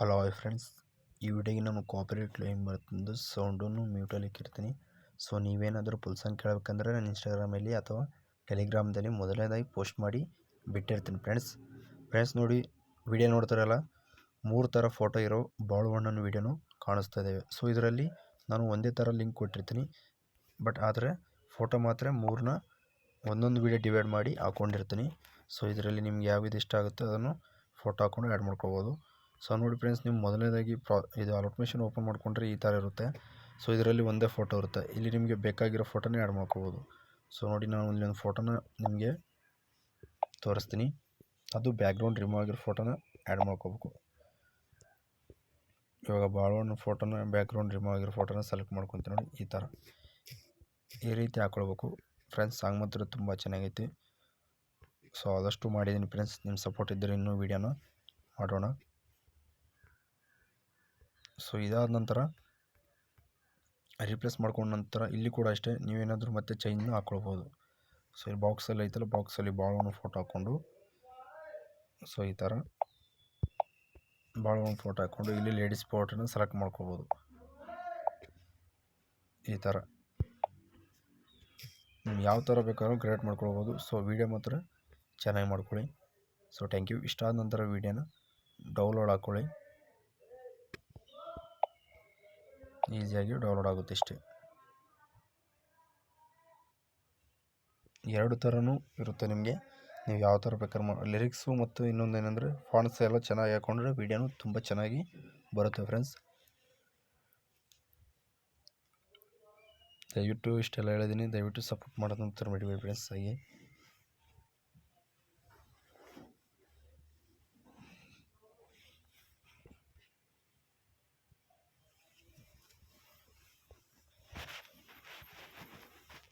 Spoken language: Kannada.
ಹಲೋ ಹಾಯ್ ಫ್ರೆಂಡ್ಸ್ ಈ ವಿಡಿಯೋಗೆ ನಾನು ಕಾಪಿರೇಟ್ ಕ್ಲೈಮ್ ಬರ್ತಂದು ಸೌಂಡನ್ನು ಮ್ಯೂಟಲ್ಲಿ ಇಕ್ಕಿರ್ತೀನಿ ಸೊ ನೀವೇನಾದರೂ ಪುಲ್ಸನ್ ಕೇಳಬೇಕಂದ್ರೆ ನಾನು ಇನ್ಸ್ಟಾಗ್ರಾಮಲ್ಲಿ ಅಥವಾ ಟೆಲಿಗ್ರಾಮ್ದಲ್ಲಿ ಮೊದಲನೇದಾಗಿ ಪೋಸ್ಟ್ ಮಾಡಿ ಬಿಟ್ಟಿರ್ತೀನಿ ಫ್ರೆಂಡ್ಸ್ ಫ್ರೆಂಡ್ಸ್ ನೋಡಿ, ವಿಡಿಯೋ ನೋಡ್ತಾರಲ್ಲ, ಮೂರು ಥರ ಫೋಟೋ ಇರೋ ಬಾಳುವಣ್ಣನ ವಿಡಿಯೋನು ಕಾಣಿಸ್ತಾ ಇದ್ದಾವೆ ಸೊ ಇದರಲ್ಲಿ ನಾನು ಒಂದೇ ಥರ ಲಿಂಕ್ ಕೊಟ್ಟಿರ್ತೀನಿ. ಬಟ್ ಆದರೆ ಫೋಟೋ ಮಾತ್ರ ಮೂರನ್ನ ಒಂದೊಂದು ವಿಡಿಯೋ ಡಿವೈಡ್ ಮಾಡಿ ಹಾಕ್ಕೊಂಡಿರ್ತೀನಿ ಸೊ ಇದರಲ್ಲಿ ನಿಮ್ಗೆ ಯಾವ್ದು ಇಷ್ಟ ಆಗುತ್ತೆ ಅದನ್ನು ಫೋಟೋ ಹಾಕ್ಕೊಂಡು ಆ್ಯಡ್ ಮಾಡ್ಕೋಬೋದು. ಸೊ ನೋಡಿ ಫ್ರೆಂಡ್ಸ್ ನೀವು ಮೊದಲನೇದಾಗಿ ಪ್ರಾ, ಇದು ಅಲೋಟ್ಮೇಷನ್ ಓಪನ್ ಮಾಡಿಕೊಂಡ್ರೆ ಈ ಥರ ಇರುತ್ತೆ. ಸೊ ಇದರಲ್ಲಿ ಒಂದೇ ಫೋಟೋ ಇರುತ್ತೆ. ಇಲ್ಲಿ ನಿಮಗೆ ಬೇಕಾಗಿರೋ ಫೋಟೋನೇ ಆ್ಯಡ್ ಮಾಡ್ಕೋಬೋದು. ಸೊ ನೋಡಿ ನಾನು ಇಲ್ಲಿ ಒಂದು ಫೋಟೋನ ನಿಮಗೆ ತೋರಿಸ್ತೀನಿ. ಅದು ಬ್ಯಾಕ್ಗ್ರೌಂಡ್ ರಿಮೂವ್ ಆಗಿರೋ ಫೋಟೋನ ಆ್ಯಡ್ ಮಾಡ್ಕೋಬೇಕು. ಇವಾಗ ಬಾಳವಣ್ಣ ಫೋಟೋನ ಬ್ಯಾಕ್ಗ್ರೌಂಡ್ ರಿಮೂವ್ ಆಗಿರೋ ಫೋಟೋನ ಸೆಲೆಕ್ಟ್ ಮಾಡ್ಕೊತೀನಿ ನೋಡಿ ಈ ಥರ ಈ ರೀತಿ ಹಾಕ್ಕೊಳ್ಬೇಕು ಫ್ರೆಂಡ್ಸ್ ಸಾಂಗ್ ಮಾತ್ರ ತುಂಬ ಚೆನ್ನಾಗೈತಿ. ಸೊ ಆದಷ್ಟು ಮಾಡಿದ್ದೀನಿ ಫ್ರೆಂಡ್ಸ್ ನಿಮ್ಮ ಸಪೋರ್ಟ್ ಇದ್ದರೆ ಇನ್ನೂ ವೀಡಿಯೋನ ಮಾಡೋಣ. ಸೊ ಇದಾದ ನಂತರ ರೀಪ್ಲೇಸ್ ಮಾಡ್ಕೊಂಡ ನಂತರ ಇಲ್ಲಿ ಕೂಡ ಅಷ್ಟೇ ನೀವೇನಾದರೂ ಮತ್ತೆ ಚೈನ್ ಹಾಕ್ಕೊಳ್ಬೋದು ಸೊ ಈ ಬಾಕ್ಸಲ್ಲಿ ಐತಲ್ಲ ಬಾಕ್ಸಲ್ಲಿ ಬಾಳವಣ್ಣ ಫೋಟೋ ಹಾಕ್ಕೊಂಡು ಸೊ ಈ ಥರ ಬಾಳವಣ್ಣ ಫೋಟೋ ಹಾಕ್ಕೊಂಡು ಇಲ್ಲಿ ಲೇಡೀಸ್ ಫೋಟೋನ ಸೆಲೆಕ್ಟ್ ಮಾಡ್ಕೋಬೋದು ಈ ಥರ ನಿಮ್ಗೆ ಯಾವ ಥರ ಬೇಕಾದ್ರೂ ಕ್ರಿಯೇಟ್ ಮಾಡ್ಕೊಳ್ಬೋದು. ಸೊ ವೀಡಿಯೋ ಮಾತ್ರ ಚೆನ್ನಾಗಿ ಮಾಡ್ಕೊಳ್ಳಿ. ಸೊ ಥ್ಯಾಂಕ್ ಯು ಇಷ್ಟ ಆದ ನಂತರ ವೀಡಿಯೋನ ಡೌನ್ಲೋಡ್ ಹಾಕ್ಕೊಳ್ಳಿ ಈಸಿಯಾಗಿ ಡೌನ್ಲೋಡ್ ಆಗುತ್ತೆ ಇಷ್ಟೇ. ಎರಡು ಥರನೂ ಇರುತ್ತೆ ನಿಮಗೆ. ನೀವು ಯಾವ ಥರ ಬೇಕಾದ್ರೆ ಮಾ ಲಿರಿಕ್ಸು ಮತ್ತು ಇನ್ನೊಂದು ಏನಂದರೆ ಫಾಂಟ್ಸ್ ಎಲ್ಲ ಚೆನ್ನಾಗಿ ಹಾಕೊಂಡ್ರೆ ವೀಡಿಯೋನು ತುಂಬ ಚೆನ್ನಾಗಿ ಬರುತ್ತೆ ಫ್ರೆಂಡ್ಸ್ ದಯವಿಟ್ಟು ಇಷ್ಟೆಲ್ಲ ಹೇಳಿದ್ದೀನಿ ದಯವಿಟ್ಟು ಸಪೋರ್ಟ್ ಮಾಡೋದಂತ ಮಾಡಿ ಫ್ರೆಂಡ್ಸ್ ಹಾಗೆ.